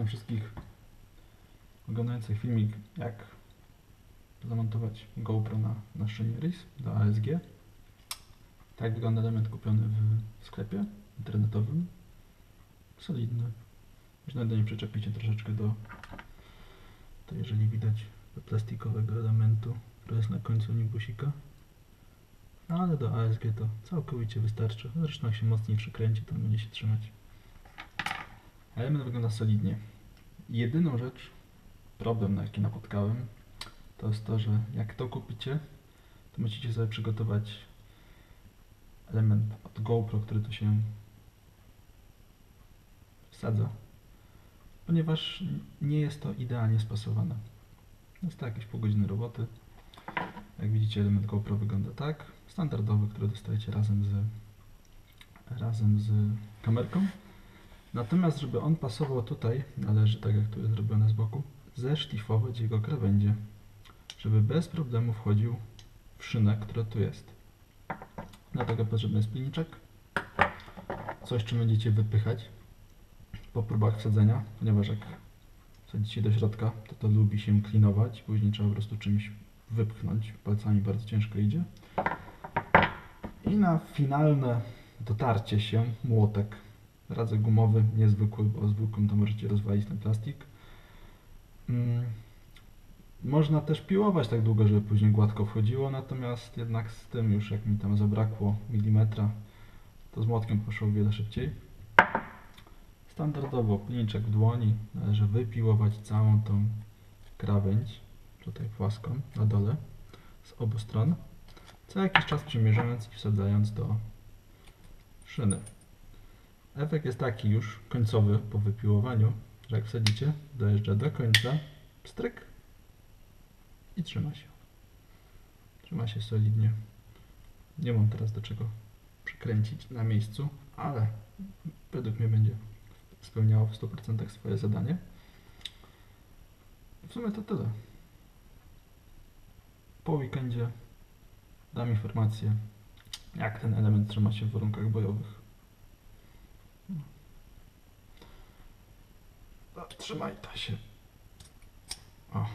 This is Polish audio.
Witam wszystkich oglądających filmik jak zamontować GoPro na, na RIS do ASG. Tak wygląda element kupiony w sklepie internetowym. Solidny. Można do niej przyczepić troszeczkę do, to jeżeli widać, do plastikowego elementu, który jest na końcu nimbusika. No, ale do ASG to całkowicie wystarczy. Zresztą jak się mocniej przykręci, to będzie się trzymać. Element wygląda solidnie. Jedyną rzecz, problem na jaki napotkałem, to jest to, że jak to kupicie, to musicie sobie przygotować element od GoPro, który tu się wsadza, ponieważ nie jest to idealnie spasowane. Jest to jakieś pół godziny roboty. Jak widzicie, element GoPro wygląda tak. Standardowy, który dostajecie razem z, razem z kamerką. Natomiast, żeby on pasował tutaj, należy, tak jak tu jest zrobione z boku, zeszlifować jego krawędzie, żeby bez problemu wchodził w szynę, która tu jest. Do tego potrzebny jest pilniczek, coś czym będziecie wypychać po próbach wsadzenia, ponieważ jak wsadzicie do środka, to to lubi się klinować, później trzeba po prostu czymś wypchnąć, palcami bardzo ciężko idzie. I na finalne dotarcie się młotek Radzę gumowy, niezwykły, bo zwykłym to możecie rozwalić ten plastik. Mm. Można też piłować tak długo, żeby później gładko wchodziło, natomiast jednak z tym już jak mi tam zabrakło milimetra, to z młotkiem poszło wiele szybciej. Standardowo pilniczek w dłoni, należy wypiłować całą tą krawędź, tutaj płaską, na dole, z obu stron, co jakiś czas przymierzając i wsadzając do szyny. Efekt jest taki już końcowy po wypiłowaniu, że jak wsadzicie, dojeżdża do końca, pstryk i trzyma się. Trzyma się solidnie. Nie mam teraz do czego przykręcić na miejscu, ale według mnie będzie spełniało w 100% swoje zadanie. W sumie to tyle. Po weekendzie dam informację, jak ten element trzyma się w warunkach bojowych. Trzymaj to się. O.